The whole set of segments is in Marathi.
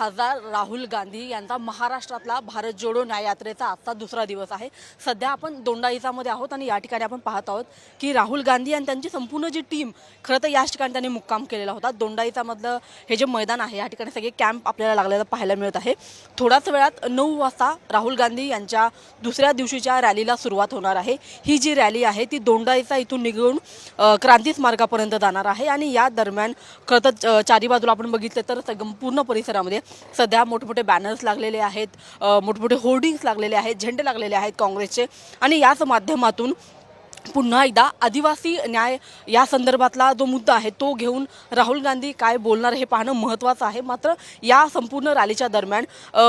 खासदार राहुल गांधी यांचा महाराष्ट्रातला भारत जोडो न्याय यात्रेचा आजचा दुसरा दिवस आहे. सध्या आपण दोंडाईचामध्ये आहोत आणि या ठिकाणी आपण पाहत आहोत की राहुल गांधी आणि त्यांची संपूर्ण जी टीम खरं तर याच ठिकाणी त्यांनी मुक्काम केलेला होता. दोंडाईचामधलं हे जे मैदान आहे या ठिकाणी सगळे कॅम्प आपल्याला लागलेलं पाहायला मिळत आहे. थोड्याच वेळात नऊ वाजता राहुल गांधी यांच्या दुसऱ्या दिवशीच्या रॅलीला सुरुवात होणार आहे. ही जी रॅली आहे ती दोंडाईचा इथून निघून क्रांतीच क्रांती जाणार आहे. आणि या दरम्यान खरं तर चारी बाजूला आपण बघितलं तर संपूर्ण परिसरामध्ये सध्या मोठमोठे बॅनर्स लागलेले आहेत मोठमोठे होर्डिंग्स लागलेले आहेत झेंडे लागलेले आहेत काँग्रेसचे. आणि याच माध्यमातून पुन्हा एकदा आदिवासी न्याय या संदर्भातला जो मुद्दा आहे तो घेऊन राहुल गांधी काय बोलणार हे पाहणं महत्त्वाचं आहे. मात्र या संपूर्ण रॅलीच्या दरम्यान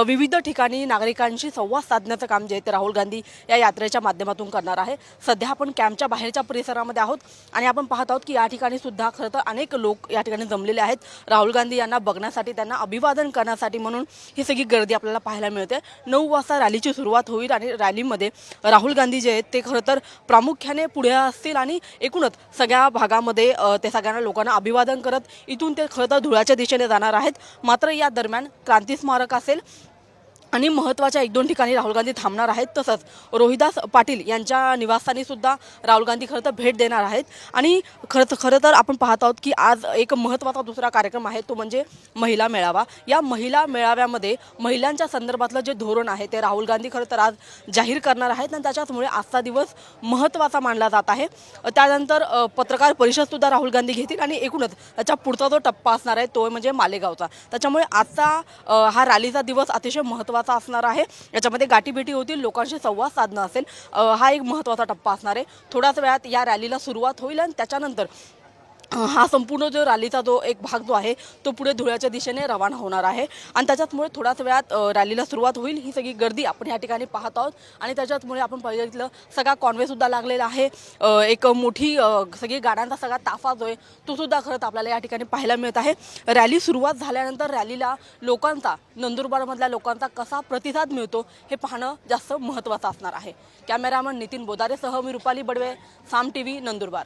विविध ठिकाणी नागरिकांशी संवाद साधण्याचं काम जे आहे ते राहुल गांधी या यात्रेच्या माध्यमातून करणार आहे. सध्या आपण कॅम्पच्या बाहेरच्या परिसरामध्ये आहोत आणि आपण पाहत आहोत की या ठिकाणी सुद्धा खरं तर अनेक लोक या ठिकाणी जमलेले आहेत. राहुल गांधी यांना बघण्यासाठी त्यांना अभिवादन करण्यासाठी म्हणून ही सगळी गर्दी आपल्याला पाहायला मिळते. नऊ वाजता रॅलीची सुरुवात होईल आणि रॅलीमध्ये राहुल गांधी जे आहेत ते खरं तर प्रामुख्याने पुढे असतील आणि एकूणच सगळ्या भागामध्ये ते सगळ्यांना लोकांना अभिवादन करत इथून ते खरं तर धुळ्याच्या दिशेने जाणार आहेत. मात्र या दरम्यान क्रांती स्मारक असेल आणि महत्त्वाच्या एक दोन ठिकाणी राहुल गांधी थांबणार आहेत तसंच रोहिदास पाटील यांच्या निवासस्थानी सुद्धा राहुल गांधी खरं तर भेट देणार आहेत. आणि खरं खरं तर आपण पाहत आहोत की आज एक महत्त्वाचा दुसरा कार्यक्रम आहे तो म्हणजे महिला मेळावा. या महिला मेळाव्यामध्ये महिलांच्या संदर्भातलं जे धोरण आहे ते राहुल गांधी खरं तर आज जाहीर करणार आहेत आणि त्याच्याचमुळे आजचा दिवस महत्त्वाचा मानला जात आहे. त्यानंतर पत्रकार परिषदसुद्धा राहुल गांधी घेतील आणि एकूणच त्याच्या पुढचा जो टप्पा असणार आहे तो म्हणजे मालेगावचा. त्याच्यामुळे आजचा हा रॅलीचा दिवस अतिशय महत्त्वाचा असणार आहे. याच्यामध्ये गाठीभेटी होतील लोकांशी संवाद साधणं असेल. हा एक महत्त्वाचा टप्पा असणार आहे. थोड्याच वेळात या रॅलीला सुरुवात होईल आणि त्याच्यानंतर हा संपूर्ण जो रॅलीचा जो एक भाग जो आहे तो पुढे धुळ्याच्या दिशेने रवाना होणार आहे. आणि त्याच्याचमुळे थोड्याच वेळात रॅलीला सुरुवात होईल. ही सगळी गर्दी आपण या ठिकाणी पाहत आहोत. आणि त्याच्याचमुळे आपण बघितलं सगळा कॉन्वेसुद्धा लागलेला आहे. एक मोठी सगळी गाड्यांचा सगळा ताफा जो आहे तो सुद्धा खरंच आपल्याला या ठिकाणी पाहायला मिळत आहे. रॅली सुरुवात झाल्यानंतर रॅलीला लोकांचा नंदुरबारमधल्या लोकांचा कसा प्रतिसाद मिळतो हे पाहणं जास्त महत्त्वाचं असणार आहे. कॅमेरामन नितीन बोदारेसह मी रुपाली बडवे साम टी व्ही नंदुरबार.